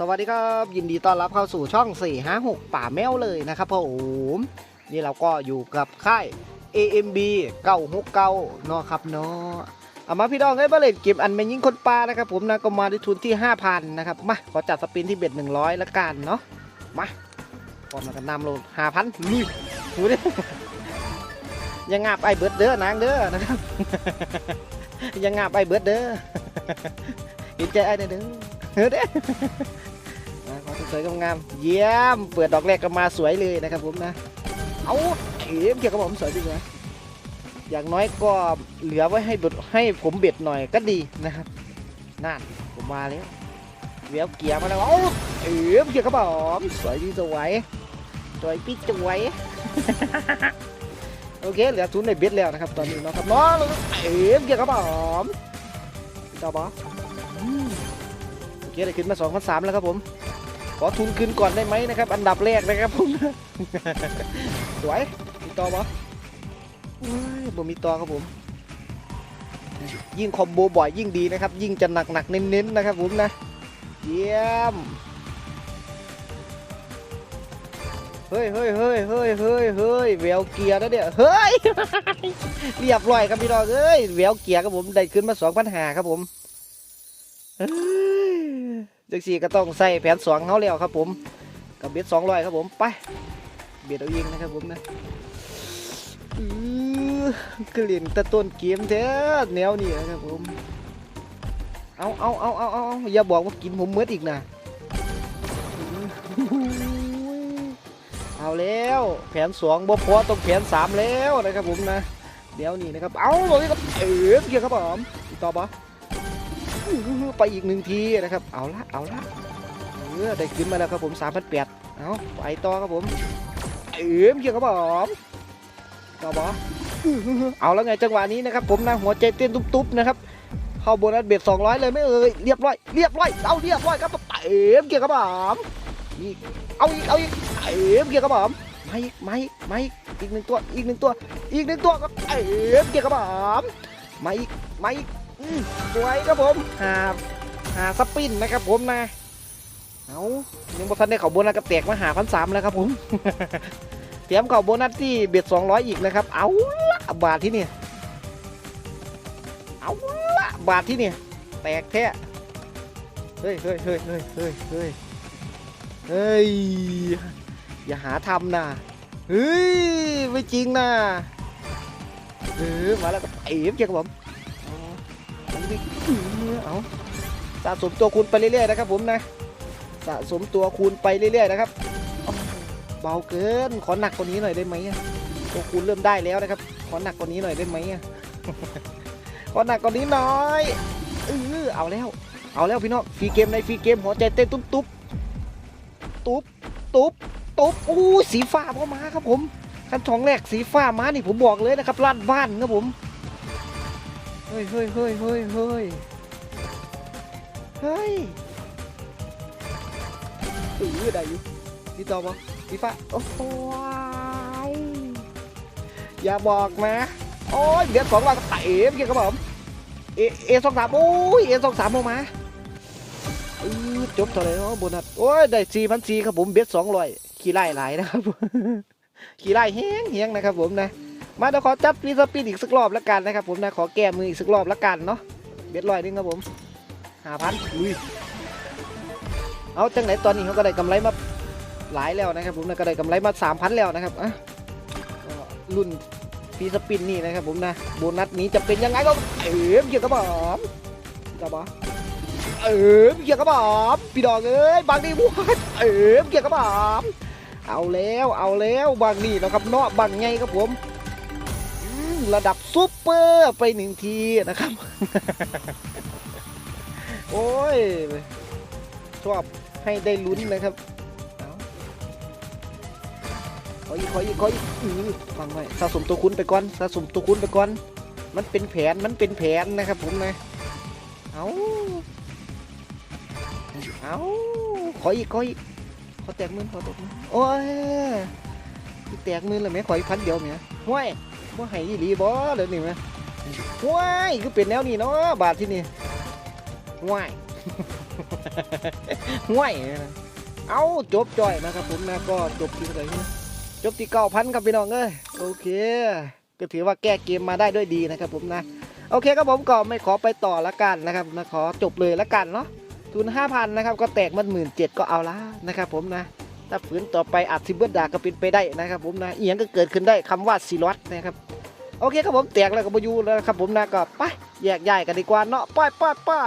สวัสดีครับยินดีต้อนรับเข้าสู่ช่อง456ป่าแมวเลยนะครับผมนี่เราก็อยู่กับค่าย AMB 969เนาะครับเนาะเอามาพี่น้องเอ้ยมาเล่นเกมอันเป็นยิงคนปลานะครับผมนะก็มาด้วยทุนที่ 5,000นะครับมาขอจัดสปินที่เบ็ด100ละกันเนาะมาพร้อมากันนำลง5,000ลุยดูดิยังงาบไอเบิร์ดเด้อนางเด้อนะครับยังงาบไอเบิร์ดเด้อเห็นใจไอ้เด้อเฮ้ยเด้ สวยๆงามๆเยี่ยม เปิดดอกแรกก็มาสวยเลยนะครับผมนะ เอาเข็มเกี่ยวกับผมสวยจริงนะอย่างน้อยก็เหลือไว้ให้บดให้ผมเบ็ดหน่อยก็ดีนะครับนั่นผมมาแล้วเวียบเกียร์มาแล้วเอาเข็มเกี่ยวกับผมสวยดีสวยสวยปิ๊กสวยโอเคเหลือทุนในเบ็ดแล้วนะครับตอนนี้นาะครับน้องเข็มเกี่ยวกับผมต่อบอโอเคได้ขึ้นมา2องพันสามแล้วครับผม ขอทุนขึ้นก่อนได้ไหมนะครับ อันดับแรกนะครับผมสวยมีต่อปะว้ายบ่มีต่อครับผม ยิ่งคอมโบบ่อยยิ่งดีนะครับ ยิ่งจะหนักหนักเน้นๆนะครับผมนะเยี่ยมเฮ้ยเฮ้ยเฮ้ยเฮ้ยเฮ้ยเฮ้ยแววเกียร์นะเนี่ยเฮ้ยเรียบร้อยครับพี่น้องเอ้ยแววเกียร์ครับผมได้ขึ้นมา2 0 0 5ครับผมเอ้ย จังสี่ก็ต้องใส่แผนสองเขาแล้วครับ ผมกับเบ็ดสองร้อยครับผมไปเบ็ดเอาเองนะครับผมนะกลิ่นตะต้นเกมแท้แนวนี้นะครับผมเอาเอาเอาเอาเอาอย่าบอกว่ากินผมเมื่ออีกนะเอาแล้วแผนสองบ่พอต้องแผนสามแล้วนะครับผมนะเดี๋ยวนี้นะครับ เอาเลยครับเอ๋เกี่ยวครับผมต่อปะ ไปอีกหนึ่งทีนะครับ เอาละเอาละเออได้ขึ้นมาแล้วครับผม3 8 0 0เอาไปต่อครับผม เอ๋มเกี่ยวกับผมต่อบอเอาแล้วไงจังหวะนี้นะครับ ผมนะหัวใจเต้นตุ๊บๆนะครับเข้าโบนัสเบ็ด200เลยไม่เอ่ยเรียบร้อยเรียบร้อยเอาเรียบร้อยครับเอ๋มเกี่ยวกับผมอีกเอาอีกเอาอีกเอ๋มเกี่ยวกับผมไม่ไม่ไม่อีกหนึ่งตัวอีกหนึ่งตัว อีกหนึ่งตัวครับเอ๋มเกี่ยวกับผมไม่อีกไม่อีก สวยครับผมหาหาสปินนะครับผมนะเอายังบอทันได้เขาโบนัสกระแตกมาหาพันสามแล้วครับผม เตรียมเขาโบนัสที่เบ็ดสองร้อยอีกนะครับ เอาละบาทที่นี่ เอาละบาทที่นี่ แตกแท้ เฮ้ยเฮ้ยเฮ้ยเฮ้ยเฮ้ยเฮ้ยเฮ้ย อย่าหาทำนะ เฮ้ย ไม่จริงนะเออมาแล้วก็เอ๋มเจ้าครับผม เอาสะสมตัวคูณไปเรื่อยๆนะครับผมนะสะสมตัวคูณไปเรื่อยๆนะครับเบาเกินขอหนักกว่านี้หน่อยได้ไหมตัวคูณเริ่มได้แล้วนะครับ ขอหนักกว่านี้หน่อยได้ไหมขอหนักกว่านี้หน่อยเออเอาแล้ว เอาแล้วพี่น้องฟรีเกมในฟรีเกมหัวใจเต้นตุ๊บตุ๊บตุ๊บตุ๊บตุ๊บอู้สีฟ้าพอมาครับผมขั้นทองแรกสีฟ้ามานี่ผมบอกเลยนะครับลาดบ้านครับผม ฮ้ยเฮ้ยเฮ้ยเฮ้ยเฮ้ยเฮ้ยเออได้อยู่ดีต่อปะดีฟ้าโอ้โหยอย่าบอกนะ โอ้ยเดี๋ยวสองวันก็เตะเมื่อกี้ครับผมเอเอสองสามโอ้ยเอสองสามออกมาจบเท่าไหร่เนาะโบนัสโอ้ยได้สี่พันสี่ครับผมเบ็ดสองร้อยขี้ไล่หลายนะครับขี้ไล่แห้งแห้งนะครับผมนะ มาเดี๋ยวขอจับรีสปินอีกสักรอบแล้วกันนะครับ ผมนะขอแก้มืออีกสักรอบแล้วกันเนาะเบ็ดลอยนึงครับผมห้าพันลุยเอาจังไหนตอนนี้เขาก็ได้กำไรมาหลายแล้วนะครับ ผมนะก็ได้กำไรมาสามพันแล้วนะครับอะรุ่นฟีสปินนี่นะครับผมนะโบนัสนี้จะเป็นยังไงก็เอ๋มเกี่ยวกับผมกระบอเอ๋มเกี่ยวกับผมพี่ดอกเอ้ยบางดีวัดเอ๋มเกี่ยวกับผมเอาแล้วเอาแล้วบางนี่นะครับเนาะบางไงครับผม ระดับซุปเปอร์ไปหนึ่งทีนะครับ โอ้ย ชอบให้ได้ลุ้นนะครับขออีกขออีกขออีกอือฟังไว้สะสมตัวคุณไปก่อนสะสมตัวคุณไปก่อน มันเป็นแผนมันเป็นแผนนะครับผมนะเอาเอาขออีกขออีกขอแตกมือขอแตกมือโอ้ยแตกมือเลยไหมขออีกพันเดียวเนี่ยห้วย ว่าให้อีหลีบ่เดี๋ยวนี้แม่ว้ายคือเป็นแนวนี้เนาะบาทที่นี่ว้ายห่วยเอาจบจ่อยนะครับผมนะก็จบที่เท่าไหร่นจบที่เก้าพันครับพี่น้องเอ้ยโอเคก็ถือว่าแก้เกมมาได้ด้วยดีนะครับผมนะ โอเคครับผมก็ไม่ขอไปต่อละกันนะครับนะขอจบเลยละกันเนาะทุน5,000นะครับก็แตกมันหมื่นเจ็ดก็เอาละนะครับผมนะ ถ้าฝืนต่อไปอาจซิเบิลดาก็เป็นไปได้นะครับผมนะเอียงก็เกิดขึ้นได้คำว่าซีรอสนะครับโอเคครับผมแตกแล้วก็บอยูแล้วครับผมนะก็ไปแยกย้ายกันดีกว่าเนาะป้ายป้ายป้าย